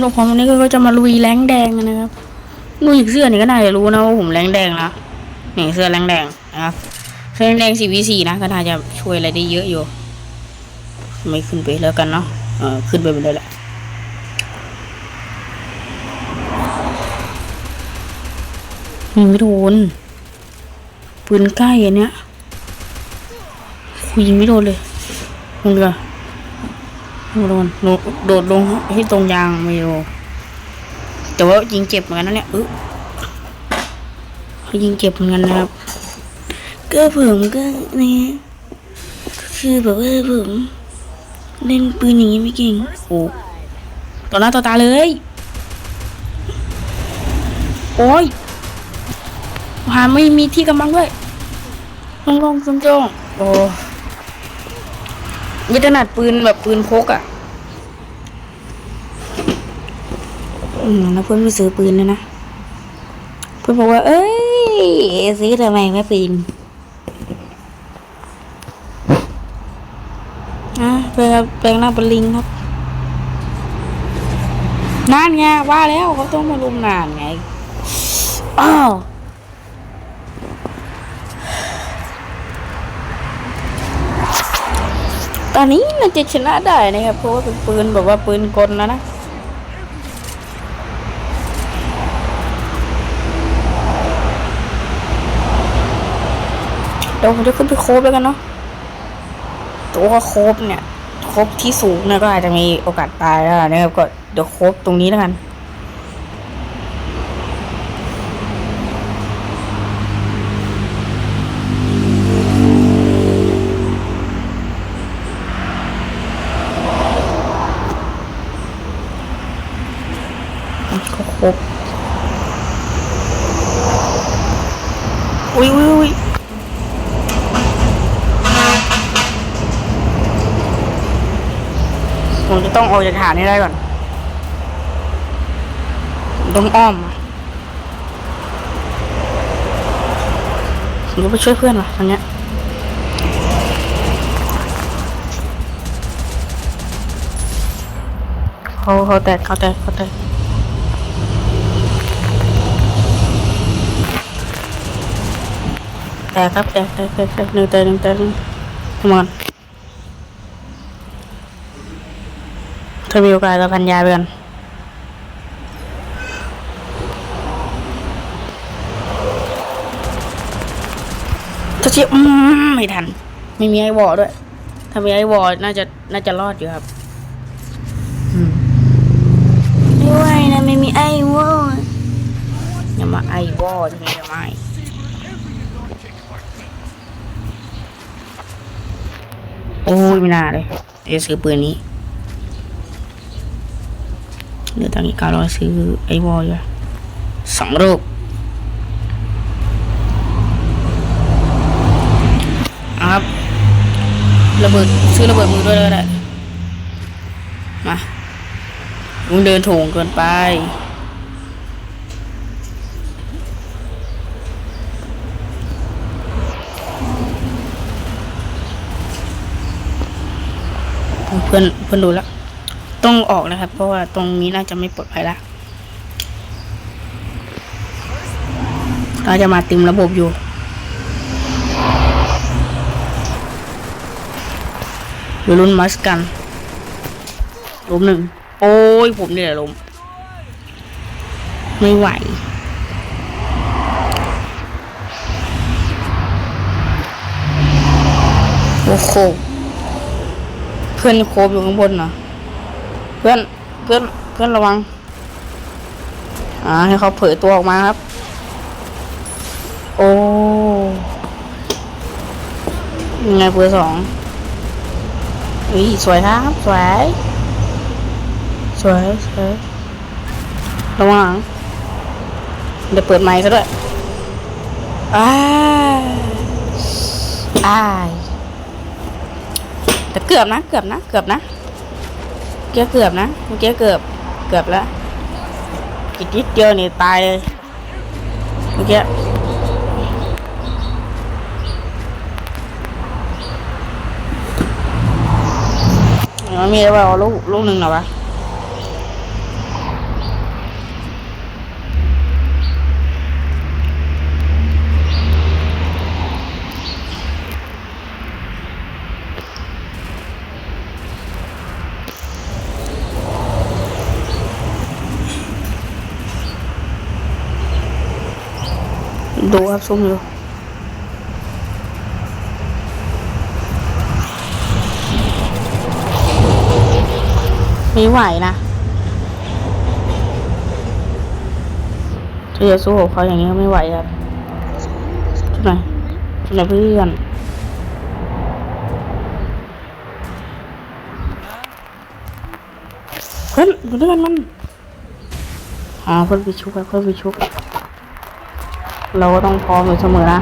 หลวงพ่อวันนี้ก็จะมาลุยแรงแดงนะครับลุยเสื้อนี่ก็น่าจะรู้นะว่าผมแรงแดงนะนี่เสื้อแรงแดงนะครับเสื้อแรงแดงสี่วีสี่นะก็น่าจะช่วยอะไรได้เยอะอยู่ ไม่ขึ้นไปแล้วกันเนาะเออขึ้นไปไม่ได้แหละยิงไม่โดนปืนใกล้อันเนี้ยคุยยิงไม่โดนเลยลงเรือ โดนโดดลงที่ตรงยางไม่โดนแต่ว่ายิงเจ็บเหมือนกันนะเนี่ยเออยิงเจ็บเหมือนกันนะครับ ก็ผมก็เนี่ยก็คือแบบว่าผมเล่นปืนอย่างนี้ไม่เก่งโอ้ต่อหน้าต่อตาเลย โอ้ยหาไม่มีที่กำบังด้วยลงลงจงจงโอ้ ไม่ถนัดปืนแบบปืนพกอะ อืมแล้วเพื่อนไม่ซื้อปืนเลยนะ เพื่อนบอกว่า เอ้ย ซื้อทำไมไม่ปืนอะแปลงแปลงร่าเป็นลิงครับนานไงว่าแล้วเขาต้องมาลุมนานไงอ้าว อนนี้น่าจะชนะได้นะครับ เพราะว่าเป็นปืนแบบว่าปืนกลแล้วนะเดี๋ยวผมจะขึ้นไปโคบแล้วกันเนาะ ตัวโคบเนี่ย โคบที่สูงเนี่ยก็อาจจะมีโอกาสตายแล้วนะครับ ก็เดี๋ยวโคบตรงนี้แล้วกัน ก็ครบ อุ้ยอุ้ยอุ้ยผมจะต้องออกจากฐานนี้ได้ก่อน ต้องอ้อมอะผมไปช่วยเพื่อนว่ะทางเนี้ยเขาเขาแตกเขาแตกเขาแตก แต่ครับแต่แต่แต่แต่หนึ่งแต่หนึ่งแต่หนึ่งทำมันถ้ามีโอกาสก็พันยาไปกันถ้าเชียอืมไม่ทัน ไม่มีไอ้วอลด้วย ถ้ามีไอ้วอลน่าจะน่าจะรอดอยู่ครับอืมไม่ไหวนะไม่มีไอ้วอลอย่ามาไอ้วอลทำไมจะไม่ โอ้ยไม่น่าเลยจะซื้อปืนนี้เหลือตังค์อีกเก้าร้อยซื้อไอ้วอลอยู่สองลูกเอาครับระเบิดซื้อระเบิดมือด้วยก็ได้มามึงเดินถงเกินไป เพื่อนเพื่อนดูแล้วต้องออกนะครับ เพราะว่าตรงนี้น่าจะไม่ปลอดภัยละเราจะมาติมระบบอยู่ อยู่รุ่นมัสกันล้มหนึ่ง โอ้ยผมนี่แหละล้มไม่ไหวโอ้โห เพื่อนโคบอยู่ข้างบนนะเพื่อน เพื่อน เพื่อนระวัง อ่า ให้เขาเผยตัวออกมาครับ โอ้ยังไงเบอร์สองอุ้ยสวยครับ สวย สวย สวย ระวังเดี๋ยวเปิดไมค์ซะด้วยอ้าอ้า แต่เกือบนะ เกือบนะ เกือบนะเมื่อกี้เกือบนะเมื่อกี้เกือบเกือบแล้วอีกนิดเดียวนี่ตายเลยเมื่อกี้มันมีอะไรวะลูกลูกหนึ่งเหรอวะ ดูครับซุ่มอยู่ม่ไหวนะจะสู้กับเขาอย่างนี้ไม่ไหวครับทุกหน่อยทุกหนเพื่อนเพื่อนอยู่ด้วยกันมันอ๋อเพื่อนไปชุบเพื่อนไปชุบ เราก็ต้องพร้อมอยู่เสมอนะ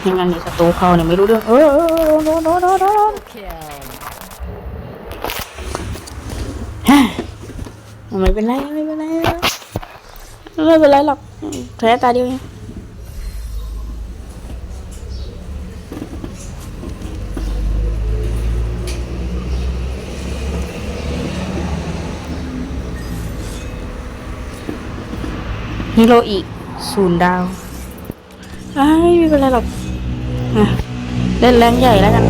ไม่งั้นเดี๋ยวศัตรูเขาเนี่ยไม่รู้เรื่อง เออโดนโดนโดนโดนไม่เป็นไรไม่เป็นไรไม่เป็นไรหรอกแพ้ตาเดียวเองฮิโรอี ศูนย์ดาวอ้าไม่เป็นไรหรอกเล่นแรงใหญ่แล้วกัน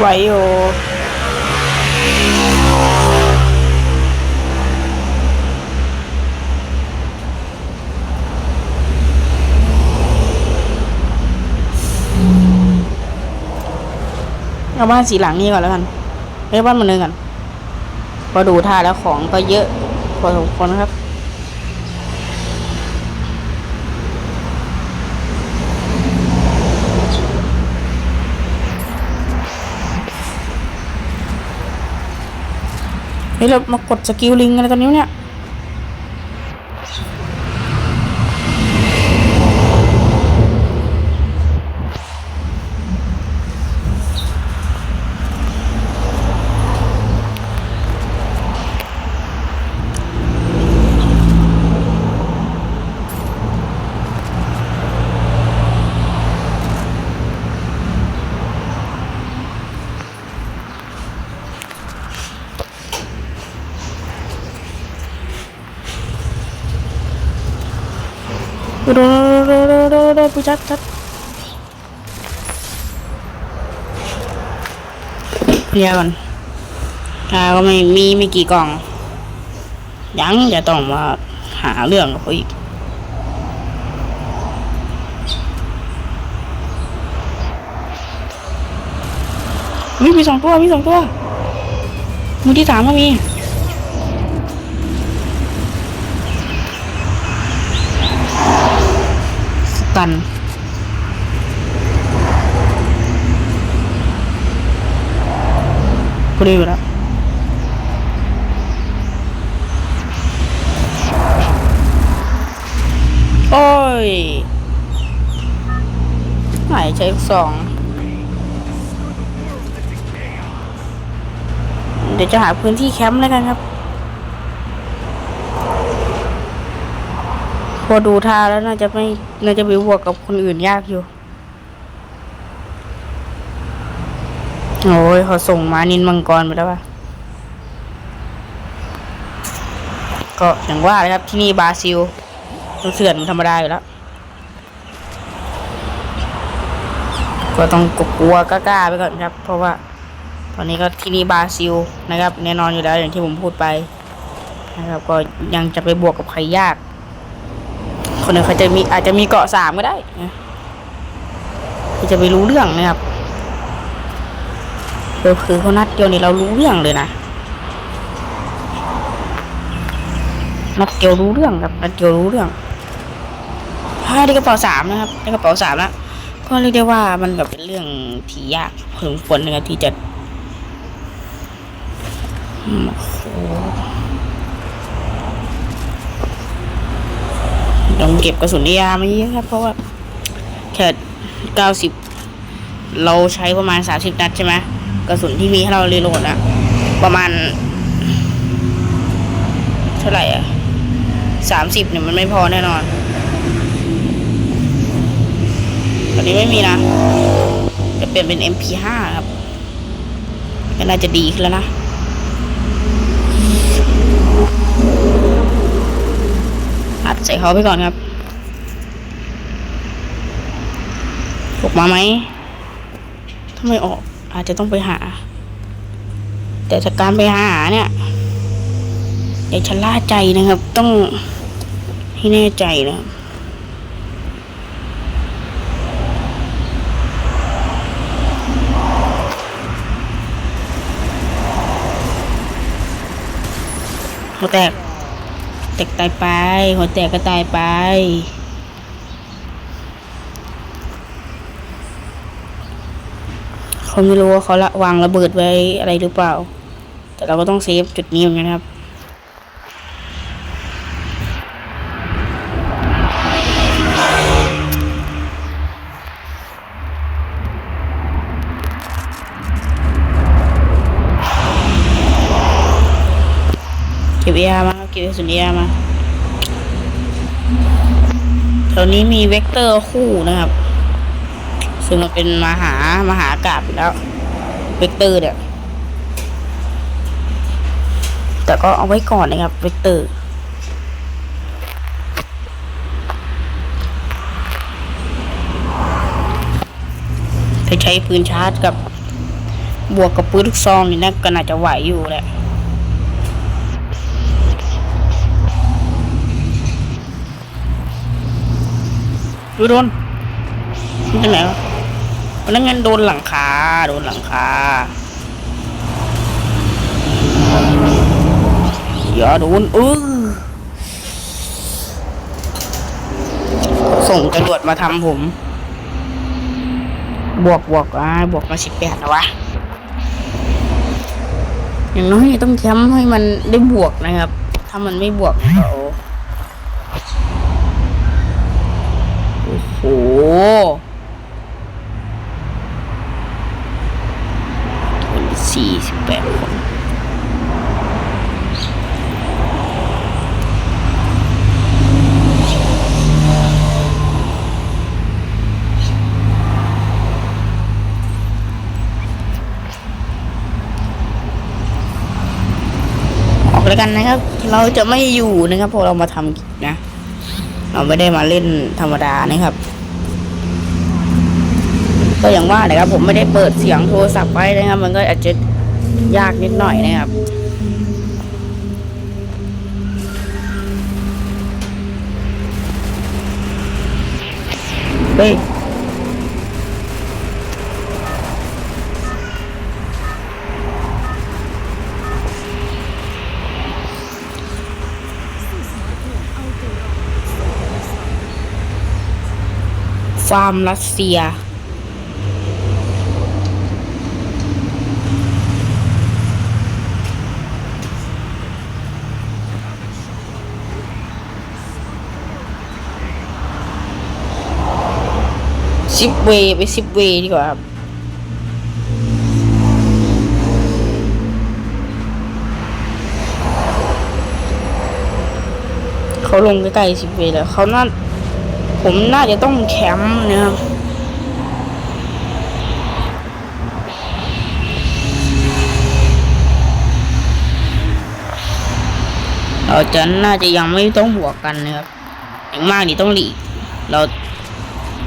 ไหวอยู่เอาบ้านสีหลังนี้ก่อนแล้วกันเอ้ยบ้านมันเนินกันพอดูท่าแล้วของก็เยอะพอสมควรนครับ เฮ้ยเรามากดสกิลลิงอะไรตอนนี้เนี่ย โดนโดนโดนโดนจัดจัดเียร์ก่อนอ่าก็ไม่มีไม่กี่กล่อง ยังจะต้องมาหาเรื่องเขาอีกมีสองตัวมีสองตัวมือที่สามก็มี สตันพอดีแล้วโอ้ยไหนใช้ลูกสอง เดี๋ยวจะหาพื้นที่แคมป์แล้วกันครับ อดูท่าแล้วน่าจะไม่น่าจะไปบวกกับคนอื่นยากอยู่โอ้ยเขาส่งมานินมังกรไปแล้วป่ะก็อย่างว่าเลยครับที่นี่บราซิลต้องเสื่อนธรรมดาอยู่แล้ว ก็ต้องกลัวกล้าๆไปก่อนครับ เพราะว่า ตอนนี้ก็ที่นี่บราซิลนะครับ แน่นอนอยู่แล้วอย่างที่ผมพูดไปนะครับ ก็ยังจะไปบวกกับใครยาก คนหนึ่งเขาจะมีอาจจะมีเกาะสามก็ได้ที่จะไปรู้เรื่องนะครับเออคือเขานัดเดียวนี่เรารู้เรื่องเลยนะนัดเดียวรู้เรื่องครับนัดเดียวรู้เรื่องถ้าได้กระเป๋าสามนะครับได้กระเป๋าสามแล้วก็เรียกได้ว่ามันแบบเป็นเรื่องที่ยากพอสมควรนะครับที่จะโอ้โห ยังเก็บกระสุนยามาเยอะครับ เพราะว่าแค่เก้าสิบเราใช้ประมาณสามสิบนัดใช่ไหมกระสุนที่มีให้เรารีโหลดอะประมาณ เท่าไหร่อะสามสิบเนี่ยมันไม่พอแน่นอนตอนนี้ไม่มีนะจะเปลี่ยนเป็น MP5 ครับก็น่าจะดีขึ้นแล้วนะ อัดใส่เขาไปก่อนครับออกมาไหมถ้าไม่ออก อาจจะต้องไปหา แต่จากการไปหาเนี่ยอย่าชะล่าใจนะครับ ต้องให้แน่ใจนะครับหัวแตก ตกตายไป หัวแตกก็ตายไป เขาไม่รู้ว่าเขาละวางระเบิดไว้อะไรหรือเปล่า แต่เราก็ต้องเซฟจุดนี้เหมือนกันครับ เก็บยามาครับเก็บกระสุนยามาแถวนี้มีเวกเตอร์คู่นะครับ ซึ่งมันเป็นมหามหากราบแล้ว เวกเตอร์เนี่ย แต่ก็เอาไว้ก่อนนะครับ เวกเตอร์ถ้าใช้ปืนชาร์จกับบวกกับปืนลูกซองนี่นะก็น่าจะไหวอยู่แหละ ดูโดนมันจะไหนวะมันนั่นงั้นโดนหลังคา โดนหลังคาอย่าโดนเออส่งจรวดมาทำผม บวกบวกอ่าบวกมาสิบแปดนะวะ อย่างน้อยต้องแคมป์ให้มันได้บวกนะครับ ถ้ามันไม่บวกก็โอ้โห คนสี่สิบแปดคน ออก แล้วกันนะครับ เราจะไม่อยู่นะครับเพราะเรามาทำกิจนะ เราไม่ได้มาเล่นธรรมดานะครับ ก็อย่างว่านะครับ ผมไม่ได้เปิดเสียงโทรศัพท์ไว้นะครับ มันก็อาจจะยากนิดหน่อยนะครับเฮ้ ฟาร์มรัสเซียสิบเวไปสิบเวดีกว่าครับเขาลงใกล้ๆสิบเวแล้วเขาน่า ผมน่าจะต้องแคมป์นะครับเราจะน่าจะยังไม่ต้องบวกกันนะครับอย่างมากนี่ต้องหลีก เรา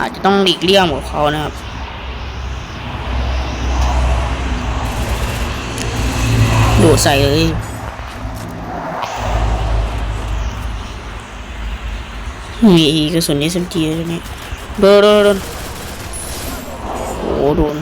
อาจจะต้องหลีกเลี่ยงกับเขานะครับโดดใส่เลย มีกระสุน SMG ตัวนี้โดนโดนโดนโอ้โหโดน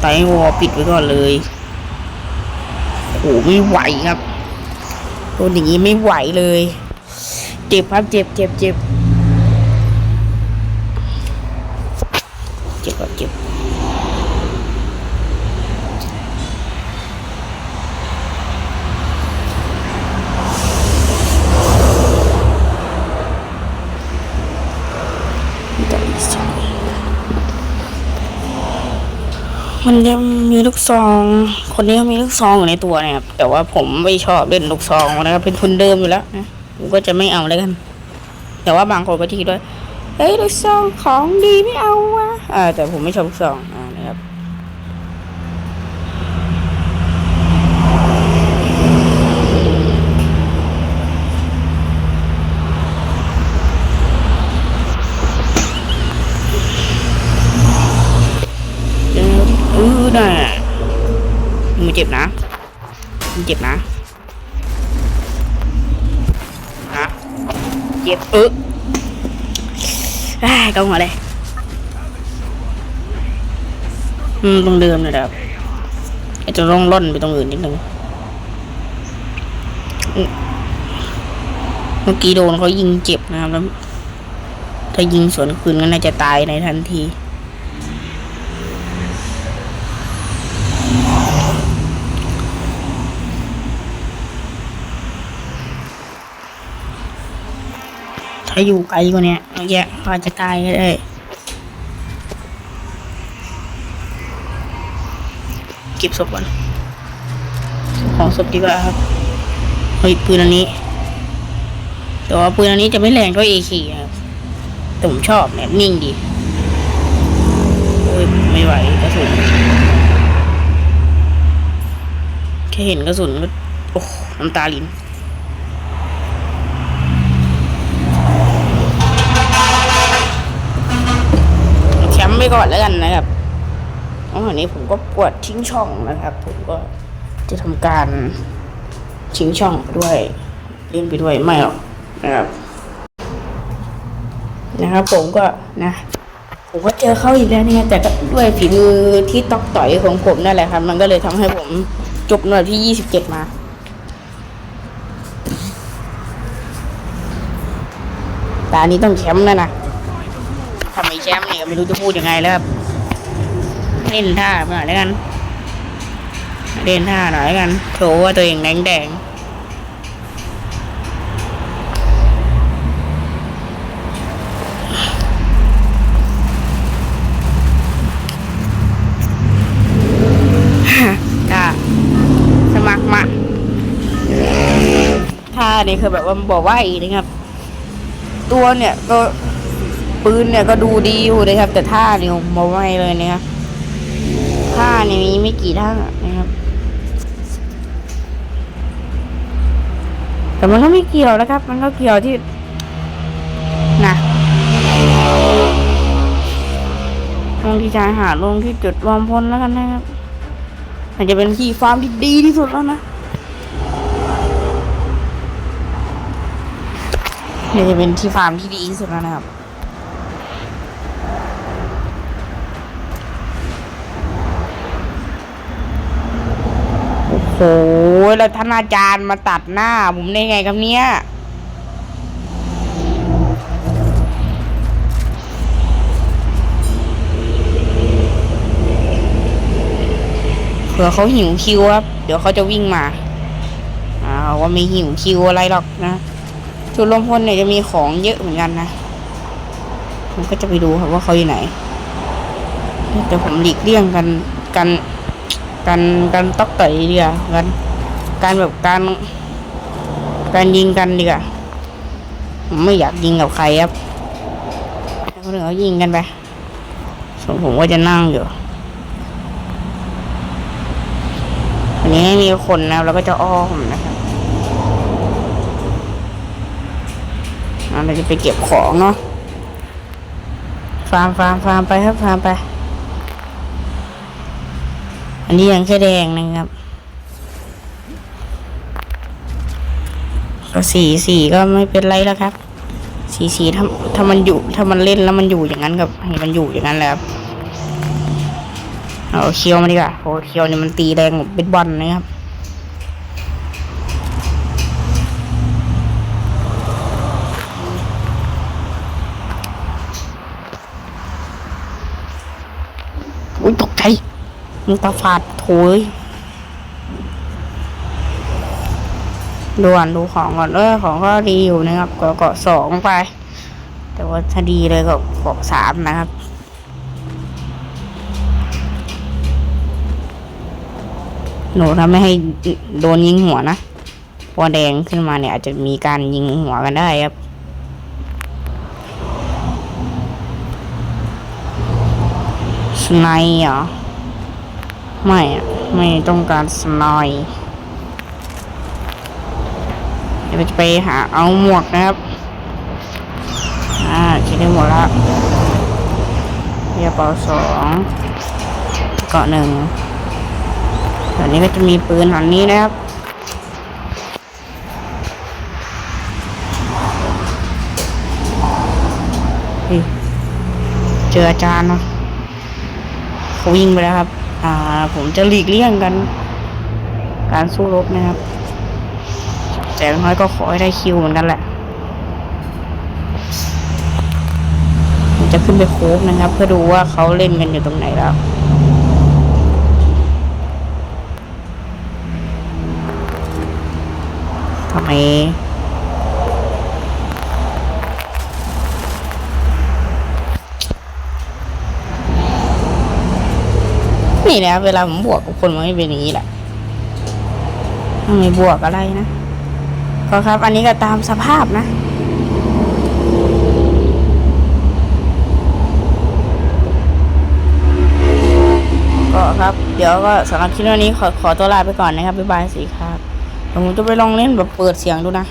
ไตวอลปิดไว้ก่อนเลยโอ้ไม่ไหวครับโดนอย่างนี้ไม่ไหวเลย เจ็บครับเจ็บเจ็บเจ็บเจ็บครับเจ็บ มันจะมีลูกซอง คนนี้เขามีลูกซองอยู่ในตัวนะครับ แต่ว่าผมไม่ชอบเล่นลูกซองนะครับ เป็นทุนเดิมอยู่แล้วนะผมก็จะไม่เอาแล้วกัน แต่ว่าบางคนก็ทีด้วย เฮ้ยลูกซองของดีไม่เอาวะอ่าแต่ผมไม่ชอบลูกซอง อ่า นะครับ เออเออ น่ะมึงเจ็บนะมึงเจ็บนะนะเจ็บเออไอ้ยเกาหัวเลยอืมตรงเดิมเลยนะครับอาจจะต้องล่อนไปตรงอื่นนิดนึงเมื่อกี้โดนเขายิงเจ็บนะครับแล้วถ้ายิงสวนคืนก็น่าจะตายในทันที ถ้าอยู่ไกลกว่านี้ยเมื่อกี้เขาอาจจะตายก็ได้เก็บศพก่อนของศพดีกว่าครับเฮ้ยปืนอันนี้แต่ว่าปืนอันนี้จะไม่แรงเท่าเอคีครับแต่ผมชอบเนี่ยนิ่งดีโอ้ยไม่ไหวกระสุนแค่เห็นกระสุนก็โอ้น้ำตาลิ้น แชมป์ ไปก่อนแล้วกันนะครับแล้ววันนี้ผมก็ปวดทิ้งช่องนะครับ ผมก็จะทำการทิ้งช่องไปด้วยเล่นไปด้วยไม่หรอกนะครับ นะครับผมก็นะผมก็เจอเขาอีกแล้วเนี่ยแต่ก็ด้วยฝีมือที่ตอกต่อยของผมนั่นแหละครับ มันก็เลยทำให้ผมจบหน่วยที่ยี่สิบเจ็ดมาแต่อันนี้ต้องแชมป์แล้วนะ ทำไมแชมป์เนี่ยไม่รู้จะพูดยังไงแล้วครับเล่นท่าหน่อยแล้วกัน เล่นท่าหน่อยแล้วกันโชว์ว่าตัวเองแดงแดงท่าสมัครมาท่านี่คือแบบว่าบอกว่าอีกนะครับ ตัวเนี่ยก็ ปืนเนี่ยก็ดูดีอยู่เลยครับ แต่ท่าเนี่ยมบอกไม่เลยนะครับท่าเนี่ยมีไม่กี่ท่านะครับ แต่มันก็ไม่เกี่ยวนะครับ มันก็เกี่ยวที่นะลงที่ชายหาดลงที่จุดรวมพลแล้วกันนะครับอาจจะเป็นที่ฟาร์มที่ดีที่สุดแล้วนะเดี๋ยวจะเป็นที่ฟาร์มที่ดีที่สุดแล้วนะครับ โอ้โหแล้วท่านอาจารย์มาตัดหน้า ผมได้ไงครับเนี่ยเผื่อเขาหิวคิวครับ เดี๋ยวเขาจะวิ่งมาอ่าวว่าไม่หิวคิวอะไรหรอกนะ จุดรวมพลเนี่ยจะมีของเยอะเหมือนกันนะ ผมก็จะไปดูครับว่าเขาอยู่ไหน แต่ผมหลีกเลี่ยงกันกัน กันกันตอกต่อยดีกว่ากันการแบบการ การยิงกันดีกว่าผมไม่อยากยิงกับใครครับคนอื่นเขายิงกันไปส่วนผมก็จะนั่งอยู่อันนี้ไม่มีคนนะแล้วก็จะอ้อมนะครับอะเราจะไปเก็บของเนาะฟาร์มฟาร์มฟาร์มไปครับฟาร์มไป นนี้ยังแค่แดงนะครับสีสีก็ไม่เป็นไรแล้วครับ สีสีถ้าถ้ามันอยู่ถ้ามันเล่นแล้วมันอยู่อย่างนั้นกับให้มันอยู่อย่างนั้นแหละครับเอาเคียวมาดีกว่าโอ้เคียวนี่มันตีแรงแบบเป็นบอลนะครับ อุ้ยตกใจ มันตาฝาดโถยดูก่อนดูของก่อนเออของก็ดีอยู่นะครับก็เกาะสองไป แต่ว่าถ้าดีเลยก็เกาะสามนะครับหนูทำไม่ให้โดนยิงหัวนะพอแดงขึ้นมาเนี่ยอาจจะมีการยิงหัวกันได้ครับ สไนด์เหรอ ไม่อะไม่ต้องการสไนด์เดี๋ยวเราจะไปหาเอาหมวกนะครับ อ่าคิดได้หมดละเรียบเปาสองเกาะหนึ่งตอนนี้ก็จะมีปืนหันนี้นะครับเจออาจารย์เนาะเขาวิ่งไปแล้วครับ อ่า ผมจะหลีกเลี่ยงกัน การสู้รบนะครับ แต่อย่างน้อยก็ขอให้ได้คิวเหมือนกันแหละผมจะขึ้นไปโคบนะครับ เพื่อดูว่าเขาเล่นกันอยู่ตรงไหนแล้วทำไม นี่นะเวลาผมบวกกับคนมันไม่เป็นอย่างนี้แหละไม่บวกอะไรนะก็ครับ อันนี้ก็ตามสภาพนะก็ครับ เดี๋ยวก็สำหรับคลิปวันนี้ขอขอตัวลาไปก่อนนะครับบ๊ายบายสิครับเดี๋ยวผมจะไปลองเล่นแบบเปิดเสียงดูนะ